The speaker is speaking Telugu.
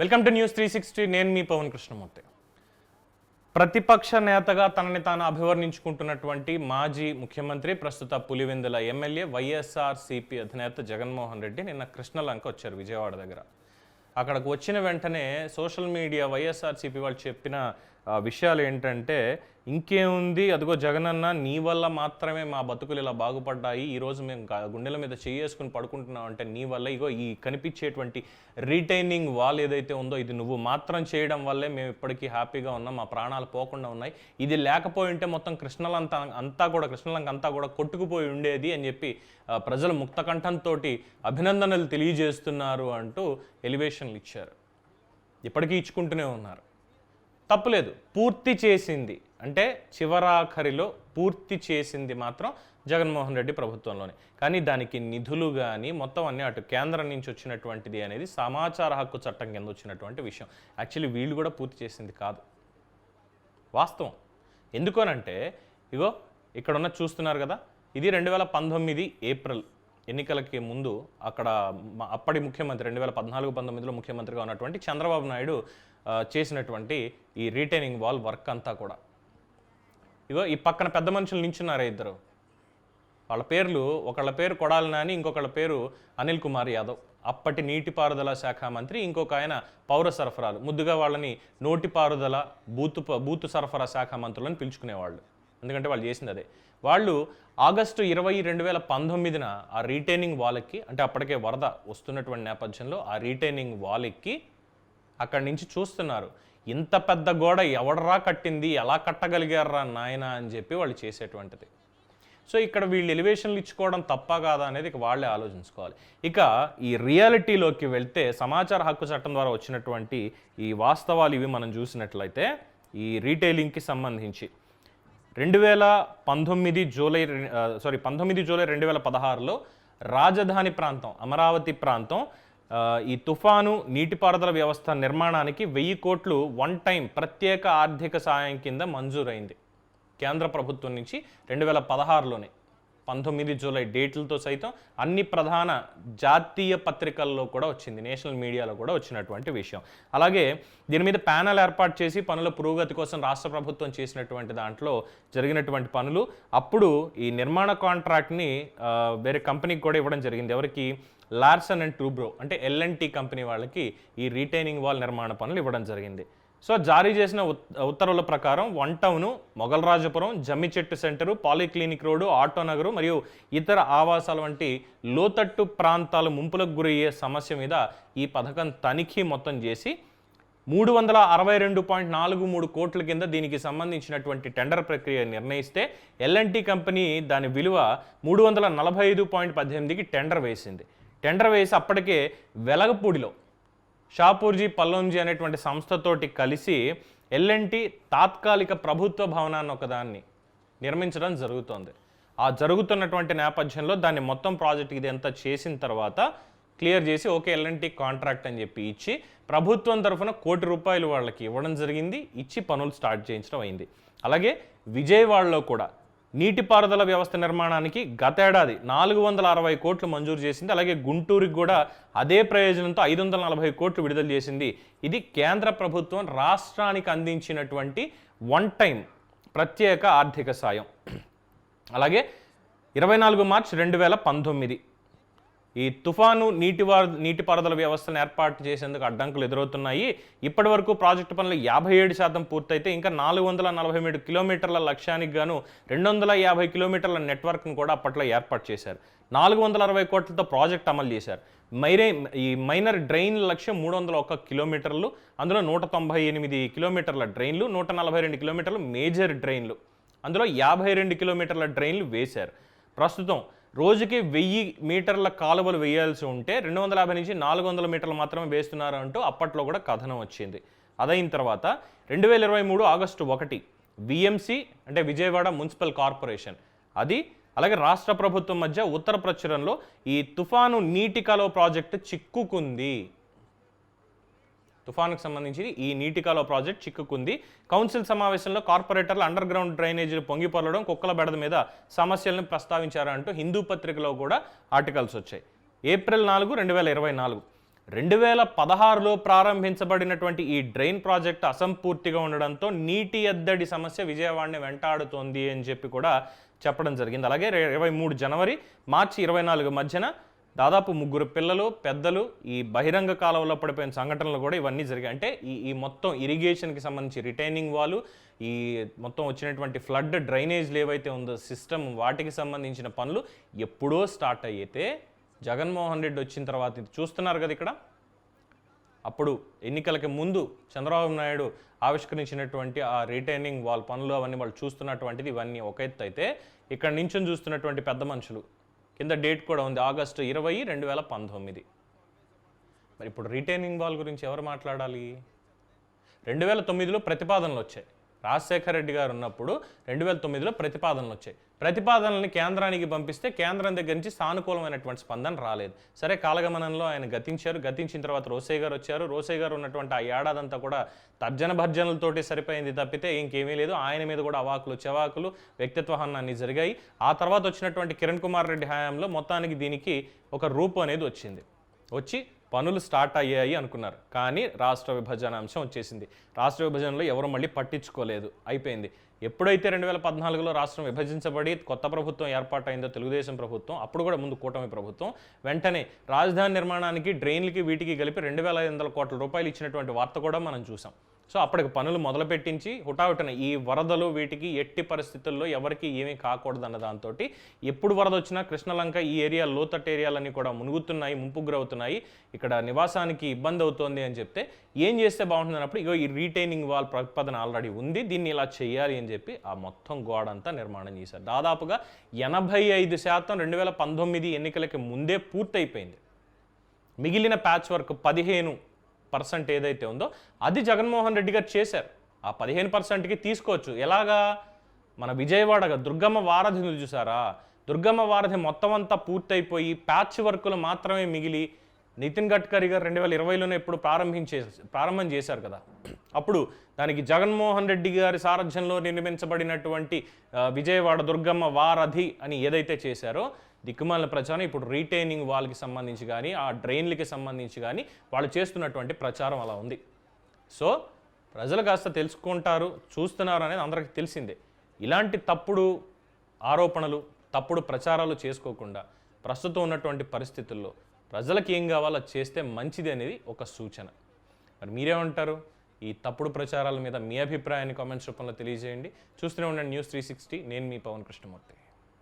Welcome to news three sixty నేను మీ పవన్ కృష్ణమూర్తి. ప్రతిపక్ష నేతగా తనని తాను అభివర్ణించుకుంటున్నటువంటి మాజీ ముఖ్యమంత్రి ప్రస్తుత పులివెందుల ఎమ్మెల్యే వైఎస్ఆర్ సిపి అధినేత జగన్మోహన్ రెడ్డి నిన్న కృష్ణలంక వచ్చారు విజయవాడ దగ్గర. అక్కడికి వచ్చిన వెంటనే సోషల్ మీడియా వైఎస్ఆర్ సిపి వాళ్ళు చెప్పిన విషయాలు ఏంటంటే ఇంకేముంది? అదిగో జగనన్న నీ వల్ల మాత్రమే మా బతుకులు ఇలా బాగుపడ్డాయి. ఈరోజు మేము గుండెల మీద చేసుకుని పడుకుంటున్నాం అంటే నీ వల్ల ఇగో ఈ కనిపించేటువంటి రీటైనింగ్ వాల్ ఏదైతే ఉందో ఇది నువ్వు మాత్రం చేయడం వల్లే మేము ఇప్పటికీ హ్యాపీగా ఉన్నాం. మా ప్రాణాలు పోకుండా ఉన్నాయి. ఇది లేకపోయి ఉంటే మొత్తం కృష్ణలంత అంతా కూడా కృష్ణలంక అంతా కూడా కొట్టుకుపోయి ఉండేది అని చెప్పి ప్రజలు ముక్తకంఠంతో అభినందనలు తెలియజేస్తున్నారు అంటూ ఎలివేషన్లు ఇచ్చారు. ఇప్పటికీ ఇచ్చుకుంటూనే ఉన్నారు. తప్పులేదు. పూర్తి చేసింది. అంటే చివరాఖరిలో పూర్తి చేసింది మాత్రం జగన్మోహన్ రెడ్డి ప్రభుత్వంలోనే. కానీ దానికి నిధులు కానీ మొత్తం అన్ని అటు కేంద్రం నుంచి వచ్చినటువంటిది అనేది సమాచార హక్కు చట్టం కింద వచ్చినటువంటి విషయం. యాక్చువల్లీ వీళ్ళు కూడా పూర్తి చేసింది కాదు. వాస్తవం. ఎందుకోనంటే ఇగో ఇక్కడ ఉన్న చూస్తున్నారు కదా ఇది రెండు వేల పంతొమ్మిది ఏప్రిల్. ఎన్నికలకి ముందు అక్కడ అప్పటి ముఖ్యమంత్రి రెండు వేల పద్నాలుగు పంతొమ్మిదిలో ముఖ్యమంత్రిగా ఉన్నటువంటి చంద్రబాబు నాయుడు చేసినటువంటి ఈ రీటైనింగ్ వాల్ వర్క్ అంతా కూడా. ఇగో ఈ పక్కన పెద్ద మనుషులు నించున్నారే ఇద్దరు. వాళ్ళ పేర్లు ఒకళ్ళ పేరు కొడాలి నాని ఇంకొకళ్ళ పేరు అనిల్ కుమార్ యాదవ్. అప్పటి నీటిపారుదల శాఖ మంత్రి ఇంకొక ఆయన పౌర సరఫరాలు. ముద్దుగా వాళ్ళని నోటిపారుదల బూతు ప- బూతు సరఫరా శాఖ మంత్రులను పిలుచుకునేవాళ్ళు. ఎందుకంటే వాళ్ళు చేసింది అదే. వాళ్ళు ఆగస్టు ఇరవై రెండు వేల పంతొమ్మిదిన ఆ రీటైనింగ్ ఎక్కి అంటే అప్పటికే వరద వస్తున్నటువంటి నేపథ్యంలో ఆ రీటైనింగ్ వాల్కి అక్కడి నుంచి చూస్తున్నారు. ఇంత పెద్ద గోడ ఎవడరా కట్టింది ఎలా కట్టగలిగారా నాయన అని చెప్పి వాళ్ళు చేసేటువంటిది. సో ఇక్కడ వీళ్ళు ఎలివేషన్లు ఇచ్చుకోవడం తప్ప కాదా అనేది ఇక వాళ్ళే ఆలోచించుకోవాలి. ఇక ఈ రియాలిటీలోకి వెళ్తే సమాచార హక్కు చట్టం ద్వారా వచ్చినటువంటి ఈ వాస్తవాలు ఇవి మనం చూసినట్లయితే ఈ రీటైలింగ్కి సంబంధించి రెండు వేల పంతొమ్మిది జూలై సారీ పంతొమ్మిది జూలై రెండు వేల పదహారులో రాజధాని ప్రాంతం అమరావతి ప్రాంతం ఈ తుఫాను నీటిపారుదల వ్యవస్థ నిర్మాణానికి వెయ్యి కోట్లు వన్ టైం ప్రత్యేక ఆర్థిక సాయం కింద మంజూరైంది. కేంద్ర ప్రభుత్వం నుంచి రెండు వేల పదహారులోనే. పంతొమ్మిది జూలై డేట్లతో సైతం అన్ని ప్రధాన జాతీయ పత్రికల్లో కూడా వచ్చింది. నేషనల్ మీడియాలో కూడా వచ్చినటువంటి విషయం. అలాగే దీని మీద ప్యానల్ ఏర్పాటు చేసి పనుల పురోగతి కోసం రాష్ట్ర ప్రభుత్వం చేసినటువంటి దాంట్లో జరిగినటువంటి పనులు. అప్పుడు ఈ నిర్మాణ కాంట్రాక్ట్ని వేరే కంపెనీకి కూడా ఇవ్వడం జరిగింది. ఎవరికి? లార్సన్ అండ్ ట్రూబ్రో అంటే ఎల్ఎన్టీ కంపెనీ వాళ్ళకి ఈ రీటైనింగ్ వాల్ నిర్మాణ పనులు ఇవ్వడం జరిగింది. సో జారీ చేసిన ఉత్- ఉత్తర్వుల ప్రకారం one town Mogalrajapuram జమ్మిచెట్టు centre polyclinic road auto Nagar మరియు ఇతర ఆవాసాల వంటి లోతట్టు ప్రాంతాలు ముంపులకు గురయ్యే సమస్య మీద ఈ పథకం తనిఖీ మొత్తం చేసి మూడు వందల అరవై రెండు పాయింట్ నాలుగు మూడు కోట్ల కింద దీనికి సంబంధించినటువంటి టెండర్ ప్రక్రియ నిర్ణయిస్తే ఎల్ఎన్టీ కంపెనీ దాని విలువ మూడు వందల నలభై ఐదు పాయింట్ పద్దెనిమిదికి టెండర్ వేసింది. టెండర్ వేసి అప్పటికే వెలగపూడిలో షాపూర్జీ పల్లోంజీ అనేటువంటి సంస్థతోటి కలిసి ఎల్ఎన్టీ తాత్కాలిక ప్రభుత్వ భవనాన్ని ఒకదాన్ని నిర్మించడం జరుగుతోంది. ఆ జరుగుతున్నటువంటి నేపథ్యంలో దాన్ని మొత్తం ప్రాజెక్ట్ ఇది ఎంత చేసిన తర్వాత క్లియర్ చేసి ఓకే ఎల్ఎన్టీ కాంట్రాక్ట్ అని చెప్పి ఇచ్చి ప్రభుత్వం తరఫున కోటి రూపాయలు వాళ్ళకి ఇవ్వడం జరిగింది. ఇచ్చి పనులు స్టార్ట్ చేయించడం అయింది. అలాగే విజయవాడలో కూడా నీటిపారుదల వ్యవస్థ నిర్మాణానికి గతేడాది నాలుగు వందల అరవై కోట్లు మంజూరు చేసింది. అలాగే గుంటూరుకి కూడా అదే ప్రయోజనంతో ఐదు వందల నలభై కోట్లు విడుదల చేసింది. ఇది కేంద్ర ప్రభుత్వం రాష్ట్రానికి అందించినటువంటి వన్ టైం ప్రత్యేక ఆర్థిక సాయం. అలాగే ఇరవై నాలుగు మార్చ్ రెండు వేల పంతొమ్మిది ఈ తుఫాను నీటివార నీటిపారుదల వ్యవస్థను ఏర్పాటు చేసేందుకు అడ్డంకులు ఎదురవుతున్నాయి. ఇప్పటి వరకు ప్రాజెక్టు పనులు యాభై ఏడు శాతం పూర్తయితే ఇంకా నాలుగు వందల నలభై మూడు కిలోమీటర్ల లక్ష్యానికి గాను రెండు వందల యాభై కిలోమీటర్ల నెట్వర్క్ను కూడా అప్పట్లో ఏర్పాటు చేశారు. నాలుగు వందల అరవై కోట్లతో ప్రాజెక్ట్ అమలు చేశారు. మైరే ఈ మైనర్ డ్రైన్ లక్ష్యం మూడు వందల ఒక్క కిలోమీటర్లు అందులో నూట తొంభై ఎనిమిది కిలోమీటర్ల డ్రైన్లు నూట నలభై రెండు కిలోమీటర్లు మేజర్ డ్రైన్లు అందులో యాభై రెండు కిలోమీటర్ల డ్రైన్లు వేశారు. ప్రస్తుతం రోజుకి వెయ్యి మీటర్ల కాలువలు వేయాల్సి ఉంటే రెండు వందల యాభై నుంచి నాలుగు వందల మీటర్లు మాత్రమే వేస్తున్నారు అంటూ అప్పట్లో కూడా కథనం వచ్చింది. అదైన తర్వాత రెండు వేల ఇరవై మూడు ఆగస్టు ఒకటి విఎంసి అంటే విజయవాడ మున్సిపల్ కార్పొరేషన్ అది అలాగే రాష్ట్ర ప్రభుత్వం మధ్య ఉత్తర ప్రచురణలో ఈ తుఫాను నీటి కాలువ ప్రాజెక్టు చిక్కుకుంది. తుఫానుకు సంబంధించి ఈ నీటి కాలువ ప్రాజెక్ట్ చిక్కుకుంది. కౌన్సిల్ సమావేశంలో కార్పొరేటర్లు అండర్ గ్రౌండ్ డ్రైనేజీలు పొంగిపొరలడం కుక్కల బెడద మీద సమస్యలను ప్రస్తావించారంటూ హిందూ పత్రికలో కూడా ఆర్టికల్స్ వచ్చాయి. ఏప్రిల్ నాలుగు రెండు వేల ఇరవై నాలుగు. రెండు వేల పదహారులో ప్రారంభించబడినటువంటి ఈ డ్రైన్ ప్రాజెక్ట్ అసంపూర్తిగా ఉండడంతో నీటి ఎద్దడి సమస్య విజయవాడని వెంటాడుతోంది అని చెప్పి కూడా చెప్పడం జరిగింది. అలాగే ఇరవై మూడు జనవరి మార్చి ఇరవై నాలుగు మధ్యన దాదాపు ముగ్గురు పిల్లలు పెద్దలు ఈ బహిరంగ కాలంలో పడిపోయిన సంఘటనలు కూడా ఇవన్నీ జరిగాయి. అంటే ఈ ఈ మొత్తం ఇరిగేషన్కి సంబంధించి రిటైనింగ్ వాళ్ళు ఈ మొత్తం వచ్చినటువంటి ఫ్లడ్ డ్రైనేజ్లు ఏవైతే ఉందో సిస్టమ్ వాటికి సంబంధించిన పనులు ఎప్పుడో స్టార్ట్ అయితే జగన్మోహన్ రెడ్డి వచ్చిన తర్వాత ఇది చూస్తున్నారు కదా ఇక్కడ? అప్పుడు ఎన్నికలకి ముందు చంద్రబాబు నాయుడు ఆవిష్కరించినటువంటి ఆ రిటైనింగ్ వాళ్ళ పనులు అవన్నీ వాళ్ళు చూస్తున్నటువంటిది ఇవన్నీ ఒక ఎత్తు అయితే ఇక్కడ నుంచి చూస్తున్నటువంటి పెద్ద మనుషులు. కింద డేట్ కూడా ఉంది ఆగస్టు ఇరవై రెండు వేల పంతొమ్మిది. మరి ఇప్పుడు రిటైనింగ్ వాల్ గురించి ఎవరు మాట్లాడాలి? రెండు వేల తొమ్మిదిలో ప్రతిపాదనలు వచ్చాయి. రాజశేఖర రెడ్డి గారు ఉన్నప్పుడు రెండు వేల తొమ్మిదిలో ప్రతిపాదనలు వచ్చాయి. ప్రతిపాదనల్ని కేంద్రానికి పంపిస్తే కేంద్రం దగ్గర నుంచి సానుకూలమైనటువంటి స్పందన రాలేదు. సరే కాలగమనంలో ఆయన గతించారు. గతించిన తర్వాత రోసే గారు వచ్చారు. రోసే గారు ఉన్నటువంటి ఆ ఏడాదంతా కూడా తర్జన భర్జనలతోటి సరిపోయింది తప్పితే ఇంకేమీ లేదు. ఆయన మీద కూడా అవాకులు చెవాకులు వ్యక్తిత్వ హన్నాన్ని జరిగాయి. ఆ తర్వాత వచ్చినటువంటి కిరణ్ కుమార్ రెడ్డి హయాంలో మొత్తానికి దీనికి ఒక రూపు అనేది వచ్చింది. వచ్చి పనులు స్టార్ట్ అయ్యాయి అనుకున్నారు. కానీ రాష్ట్ర విభజన అంశం వచ్చేసింది. రాష్ట్ర విభజనలో ఎవరు మళ్ళీ పట్టించుకోలేదు. అయిపోయింది. ఎప్పుడైతే రెండు వేల పద్నాలుగులో రాష్ట్రం విభజించబడి కొత్త ప్రభుత్వం ఏర్పాటైందో తెలుగుదేశం ప్రభుత్వం అప్పుడు కూడా ముందు కూటమి ప్రభుత్వం వెంటనే రాజధాని నిర్మాణానికి డ్రైన్లకి వీటికి కలిపి రెండు వేల ఐదు వందల కోట్ల రూపాయలు ఇచ్చినటువంటి వార్త కూడా మనం చూసాం. సో అప్పటికి పనులు మొదలుపెట్టించి హుటాహుటిన ఈ వరదలు వీటికి ఎట్టి పరిస్థితుల్లో ఎవరికి ఏమీ కాకూడదన్న దాంతో ఎప్పుడు వరద వచ్చినా కృష్ణలంక ఈ ఏరియా లోతట్టు ఏరియాలన్నీ కూడా మునుగుతున్నాయి ముంపు గురవుతున్నాయి ఇక్కడ నివాసానికి ఇబ్బంది అవుతోంది అని చెప్తే ఏం చేస్తే బాగుంటుంది అన్నప్పుడు ఇగో ఈ రీటైనింగ్ వాల్ ప్రతిపాదన ఆల్రెడీ ఉంది దీన్ని ఇలా చేయాలి అని చెప్పి ఆ మొత్తం గోడ అంతా నిర్మాణం చేశారు. దాదాపుగా ఎనభై ఐదు శాతం రెండు వేల పంతొమ్మిది ఎన్నికలకి ముందే పూర్తయిపోయింది. మిగిలిన ప్యాచ్ వర్క్ పదిహేను పర్సెంట్ ఏదైతే ఉందో అది జగన్మోహన్ రెడ్డి గారు చేశారు. ఆ పదిహేను పర్సెంట్కి తీసుకోవచ్చు. ఎలాగా? మన విజయవాడగా దుర్గమ్మ వారధి చూసారా? దుర్గమ్మ వారధి మొత్తం అంతా పూర్తయిపోయి ప్యాచ్ వర్కులు మాత్రమే మిగిలి నితిన్ గడ్కరీ గారు రెండు వేల ఇరవైలోనే ఎప్పుడు ప్రారంభించే ప్రారంభం చేశారు కదా. అప్పుడు దానికి జగన్మోహన్ రెడ్డి గారి సారథ్యంలో నిర్మించబడినటువంటి విజయవాడ దుర్గమ్మ వారధి అని ఏదైతే చేశారో దిక్కుమాల ప్రచారం ఇప్పుడు రీటైనింగ్ వాళ్ళకి సంబంధించి కానీ ఆ డ్రైన్లకి సంబంధించి కానీ వాళ్ళు చేస్తున్నటువంటి ప్రచారం అలా ఉంది. సో ప్రజలు కాస్త తెలుసుకుంటారు చూస్తున్నారు అనేది అందరికీ తెలిసిందే. ఇలాంటి తప్పుడు ఆరోపణలు తప్పుడు ప్రచారాలు చేసుకోకుండా ప్రస్తుతం ఉన్నటువంటి పరిస్థితుల్లో ప్రజలకు ఏం కావాలో చేస్తే మంచిది అనేది ఒక సూచన. మరి మీరేమంటారు? ఈ తప్పుడు ప్రచారాల మీద మీ అభిప్రాయాన్ని కామెంట్స్ రూపంలో తెలియజేయండి. చూస్తూనే ఉండండి న్యూస్ త్రీ సిక్స్టీ. నేను మీ పవన్ కృష్ణమూర్తి.